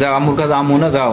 যাও আমুর কাছে আমু না যাও।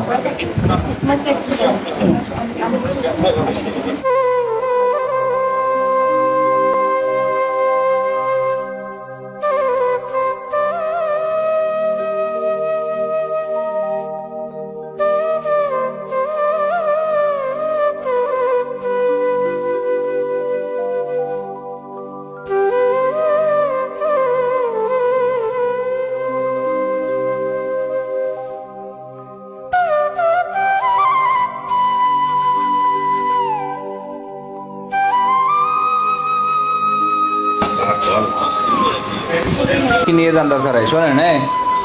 কি নিয়ে যান দরকার হয়? শোনেন হ্যাঁ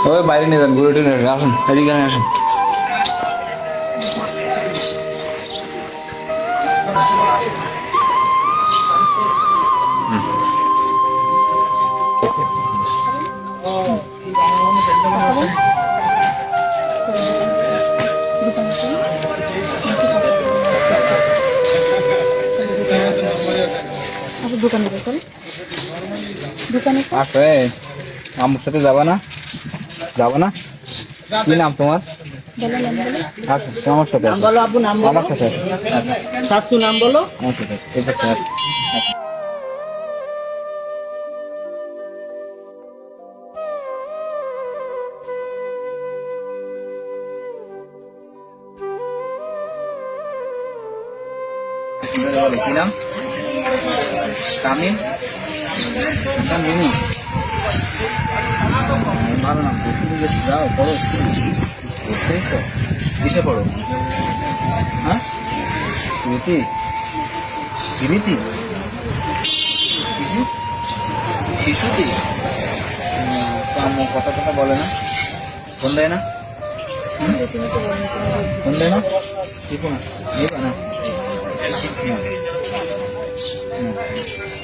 ওই বাইরে নিয়ে যান ঘুরে টুরে আসুন এদিকে আসুন। দোকানে দোকানে আসো এ আম্মুর সাথে যাবা না? যাব না? কি নাম তোমার? নাম আমার সাথে। বলো আব্বু নাম আমার সাথে শাশু নাম বলো। আমার সাথে আসো। এই পাশে কি নাম? তামিম মিনু ভালো নাম, তো যাও পড়ো বুঝছ কিসে পড়ো। হ্যাঁ? রীতি রীতি শিশু? কথা কথা বলে না। ফোন দেয় না? তুমি ফোন দেয় না? শিখো না নিবা না।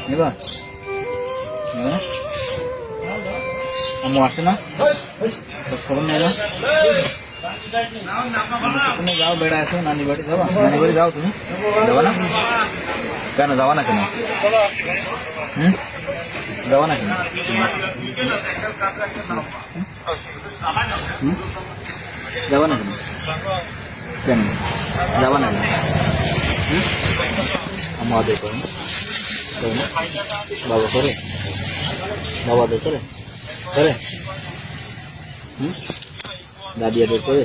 নিবা নিবা না। আম্মু আসে না। খবর নেয় না তুমি যাও বেড়া আসো, নানি বাড়ি যাবা। নানি বাড়ি যাও তুমি। যাবা না? কেন, যাবা না কেন? হুম? যাবা না কেন? যাবা না কেন? কেন? যাবা না কেন? আম্মা আদর? করে। বাবা করে? বাবা আদর করে? করে। দাদি আদর করে।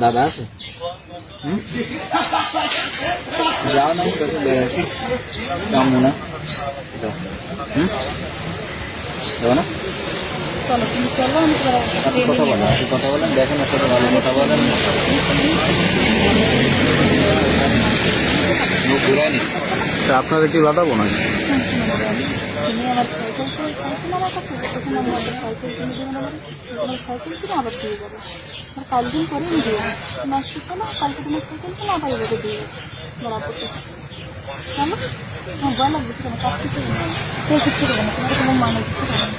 দাদা আছে। যাও না বেড়াচ্ছি না। আপনি কথা বলেন আপনি কথা বলেন দেখেন আপনাকে ভালো কথা বলেন কি বাধা না তুমি আমার সাইকেল চাইছিল আমার কাছে তখন আমি আমার সাইকেল কিনে দেবেন আমার তোমার সাইকেল কিনে আবার দিয়ে যাবে আর কাল দিন পরে আমি দিয়ে তুমি আসতে চলো কালকে তোমার সাইকেল কিনে আবার এবারে দিয়ে যাব বরাবর চলো আমার ভয় লাগবে কেন কাজ কিছু কেউ কিচ্ছু দেবে না তোমার কোনো মানে কিছু দেবে না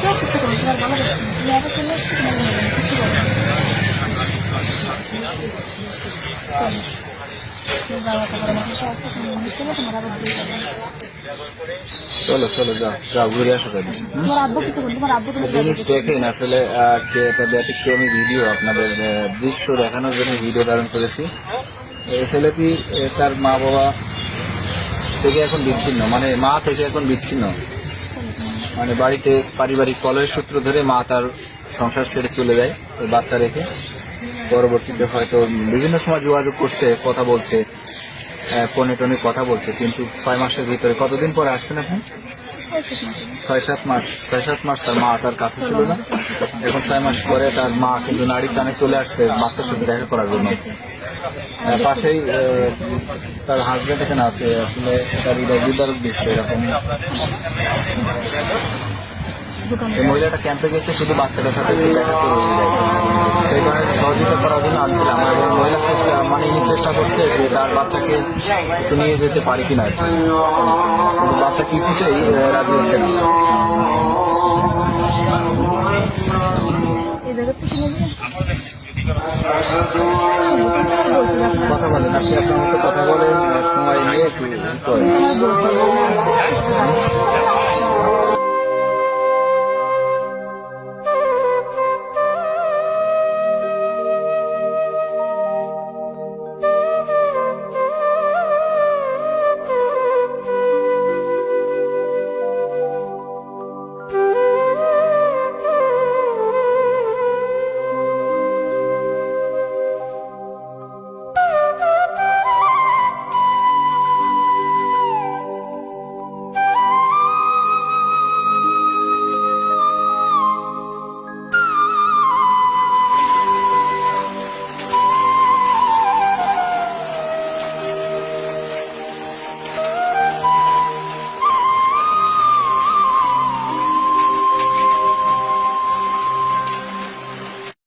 কেউ কিচ্ছু করবে তোমার ভালো লাগছে না তুমি আবার চলে আসছো তোমার না কিছু বলবে না চলো চলো যাও যাও ঘুরে আসো জিনিস দেখেন আসলে আজকে একটা ব্যতিক্রমী ভিডিও আপনাদের দৃশ্য দেখানোর জন্য ভিডিও ধারণ করেছি। এই ছেলেটি তার মা বাবা থেকে এখন বিচ্ছিন্ন মানে মা থেকে এখন বিচ্ছিন্ন। মানে বাড়িতে পারিবারিক কলহের সূত্র ধরে মা তার সংসার ছেড়ে চলে যায় ওই বাচ্চা রেখে। পরবর্তীতে হয়তো বিভিন্ন সময় যোগাযোগ করছে, কথা বলছে ফোনে টোনে কথা বলছে, কিন্তু ছয় মাসের ভিতরে কতদিন পরে আসছেন আপনি? ছয় সাত মাস। ছয় সাত মাস তার মা তার কাছে ছিল না। এখন ছয় মাস পরে তার মা কিন্তু নারীর টানে চলে আসছে বাচ্চার সাথে দেখা করার জন্য। পাশেই তার হাজব্যান্ড এখানে আছে, আসলে তার হৃদয় বিদারক দিচ্ছে এরকম। মহিলাটা ক্যাম্পে গেছে, শুধু বাচ্চাটার সাথে দেখা করে সেই কারণে সহযোগিতা করার জন্য আসছিলাম। এবং মহিলা মানে ইনি চেষ্টা করছে যে তার বাচ্চাকে একটু নিয়ে যেতে পারি কিনা। কিন্তু বাচ্চা কিছুতেই রাজি হচ্ছে না। এই কথা বলেন আপনি আপনার মতো কথা বলেন সময় নিয়ে একটু